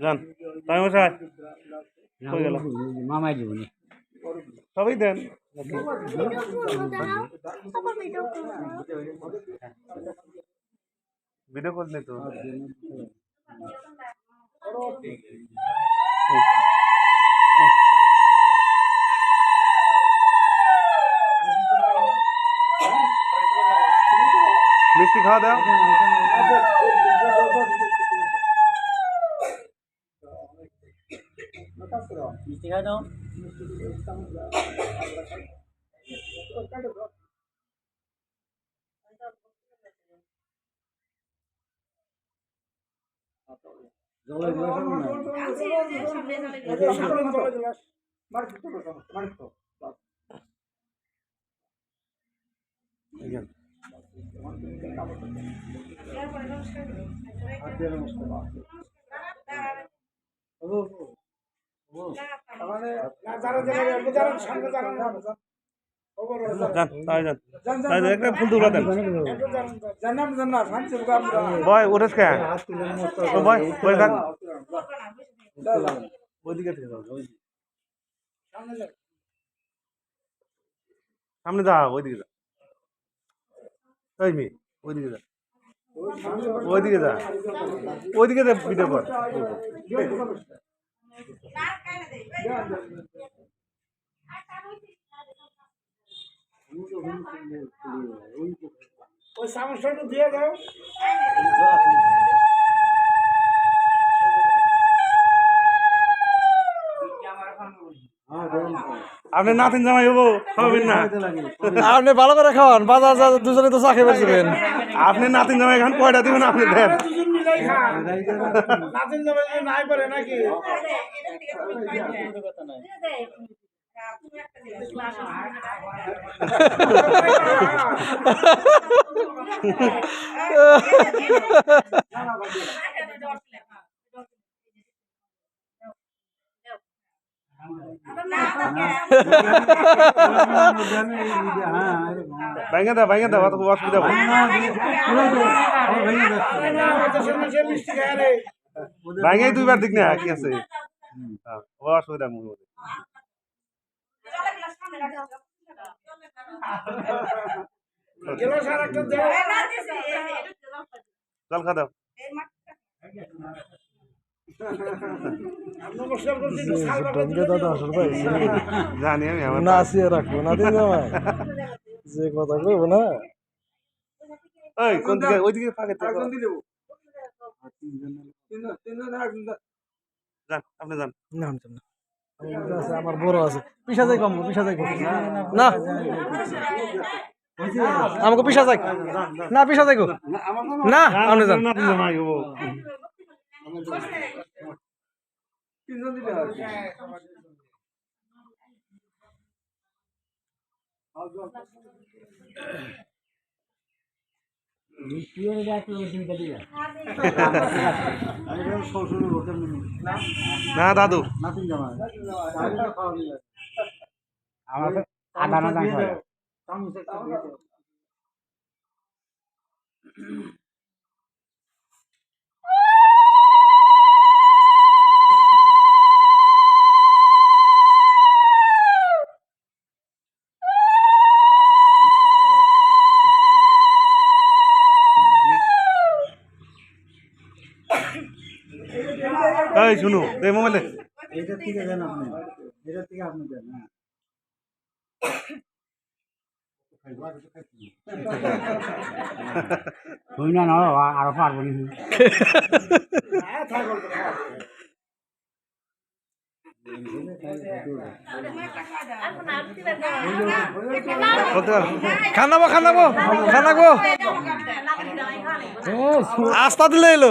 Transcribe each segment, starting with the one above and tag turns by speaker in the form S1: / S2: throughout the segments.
S1: যান তাই মশাই হয়ে গেল
S2: মামাই জীবনী
S1: সবই দেন ভিডিও নেই তো মিষ্টি খাওয়া দাও?
S2: মিষ্টি খাই দাও
S1: যান তাই যান তাই বয় উঠেস কে? বয় বয় থাক। ওইদিকে সামনে যা ওইদিকে যা ওই মেয়ে ওইদিকে যা। ওইদিকে যা। ওইদিকে যা ভিডিও কর।
S3: ওই সামস্যাটা দিয়ে দাও
S1: আপনি নাতিন জামাই হব হবেন না।
S4: আপনি ভালো করে খাওয়ান বাজার যা দুজনে তো চাকরি পেয়েছিলেন
S1: আপনি নাতিন জামাই এখন কয়টা দিবেন আপনি দেন।
S3: খান। নাতিন
S1: ভাঙে দাও ভাঙে দাও অত অসুবিধা হবে
S3: সে মিষ্টি খায় রে
S1: ভাঙে দুইবার দিক না, কি আছে? অসুবিধা
S3: দাও
S1: জল খা জানি আমি আমার
S4: রাখব না দিন যে কথা কইব না।
S1: ওই কোন দিকে ওইদিকে ফাঁকে থেকে যান। আপনি যান।
S4: না আমি যাব না। আমার বড় আছে। পিসা যাই কম পিসা যাই না। আমাকে পিসা যাই না পিসা যাই না আপনি যান।
S1: নাতিন জামাই। হব না দাদু
S2: আদা না
S1: এই শুনো এই মোবাইলে।
S2: এটা থেকে দেন আপনি। এটা থেকে আপনি দেন হ্যাঁ। না না আরও পারব নি
S4: খানাবো খানাবো খানাবো। আস্তা দিলে এলো।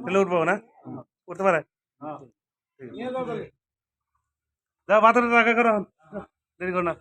S1: তাহলে উঠবো না? উঠতে পারে?
S3: যাও
S1: মাথাটা রাখা করো। দেরি করো না।